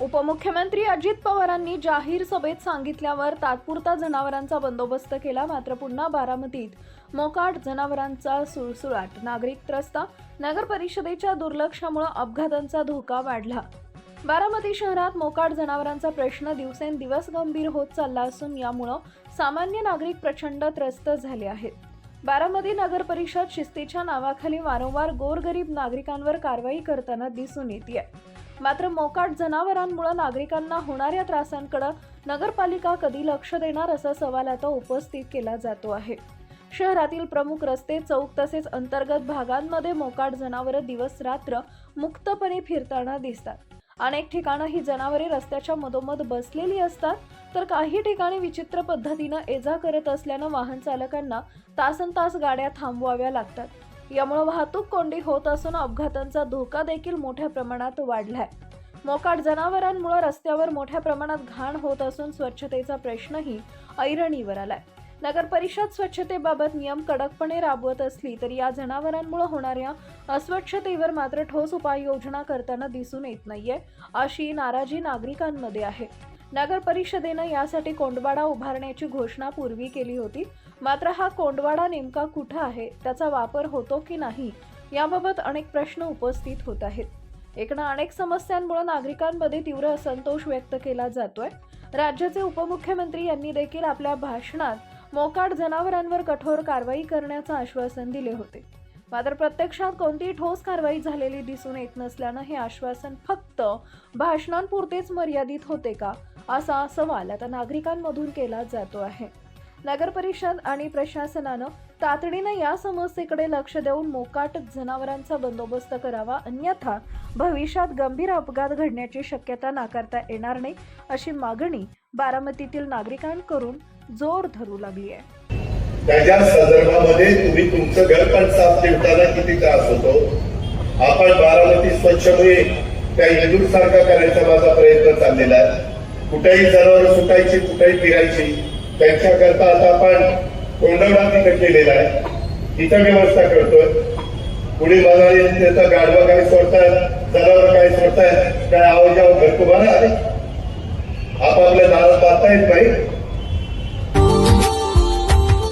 उपमुख्यमंत्री अजित पवारांनी जाहीर सभेत सांगितल्यावर तात्पुरता जनावरांचा बंदोबस्त केला मात्र पुन्हा बारामतीत मोकाट जनावरांचा सुळसुळाट. नागरिक त्रस्त नगर परिषदेच्या दुर्लक्षामुळे अपघातांचा धोका वाढला. बारामती शहरात मोकाट जनावरांचा प्रश्न दिवसेंदिवस गंभीर होत चालला असून यामुळं सामान्य नागरिक प्रचंड त्रस्त झाले आहेत. बारामती नगर परिषद शिस्तीच्या नावाखाली वारंवार गोरगरीब नागरिकांवर कारवाई करताना दिसून येते मात्र मोकाट जनावरांमुळे नागरिकांना होणाऱ्या त्रासांकडे नगरपालिका कधी लक्ष देणार असा सवाल आता उपस्थित केला जातो आहे. शहरातील प्रमुख रस्ते चौक तसेच अंतर्गत भागांमध्ये मोकाट जनावरं दिवस रात्र मुक्तपणे फिरताना दिसतात. अनेक ठिकाणं ही जनावरे रस्त्याच्या मधोमध बसलेली असतात तर काही ठिकाणी विचित्र पद्धतीनं एजा करत असल्यानं वाहन चालकांना तासन तास गाड्या थांबवाव्या लागतात. यामुळे वाहतूक कोंडी होत असून अपघातांचा धोका देखील मोठ्या प्रमाणात वाढलाय. मोकाट जनावरांमुळे रस्त्यावर मोठ्या प्रमाणात घाण होत असून स्वच्छतेचा प्रश्नही ऐरणीवर आलाय. नगर परिषद स्वच्छतेबाबत नियम कडकपणे राबवत असली तरी या जनावरांमुळे होणाऱ्या अस्वच्छतेवर मात्र ठोस उपाययोजना करताना दिसून येत नाहीये अशी नाराजी नागरिकांमध्ये आहे. नगर परिषदेनं यासाठी कोंडवाडा उभारण्याची घोषणा पूर्वी केली होती. मात्र हा कोंडवाडा नेमका कुठं आहे? त्याचा वापर होतो की नाही? याबाबत अनेक प्रश्न उपस्थित होत आहेत. एकूण अनेक समस्यांमुळे नागरिकांमध्ये तीव्र असंतोष व्यक्त केला जातोय. राज्याचे उपमुख्यमंत्री यांनी देखील आपल्या भाषणात मोकाट जनावरांवर कठोर कारवाई करण्याचं आश्वासन दिले होते. मात्र प्रत्यक्षात कोणतीही ठोस कारवाई झालेली दिसून येत नसल्यानं हे आश्वासन फक्त भाषणांपुरतेच मर्यादित होते का असा सवाल आता नागरिकांमधून केला जातो आहे. नगर परिषद आणि प्रशासनानं तातडीनं या समस्येकडे लक्ष देऊन मोकाट जनावरांचा बंदोबस्त करावा अन्यथा भविष्यात गंभीर अपघात घडण्याची शक्यता नाकारता येणार नाही अशी मागणी बारामतीतील नागरिकांकडून जोर धरू लागली आहे. त्याच्या संदर्भामध्ये तुम्ही तुमचं घर पण साफ ठेवताना किती त्रास होतो? आपण बारामती स्वच्छ होईल त्या इंदूर सारखा करायचा माझा प्रयत्न चाललेला आहे. कुठेही जनावर सुटायची कुठेही फिरायची त्यांच्याकरता आता आपण कोंडवडा तिथं केलेला आहे. तिथं व्यवस्था करतोय. पुढील बघायला त्याचा गाडवा काय सोडतायत जनावर काय सोडतायत काय आवाज जाव घर तुम्हाला आपापल्या दारात पाहता येत नाही